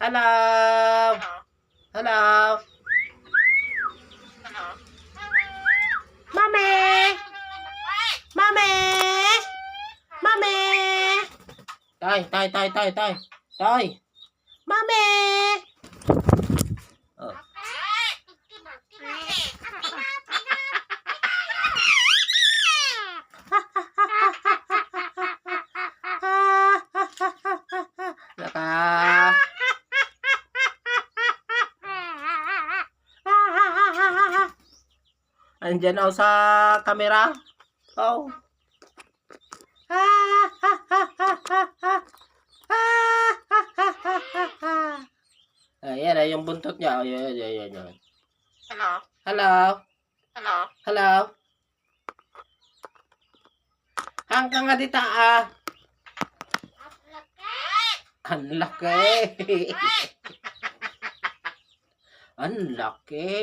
Hello. Hello. Mommy. Mommy. Mommy. đây đây đây đây đây đây Mommy. Andyan ako sa camera. Oh. Ayan, ay yung buntot niya. Ayan, ayan, ayan, ayan. Hello? Hello? Hello? Hello? Hanggang nga dita ah. Ang laki. Ang laki.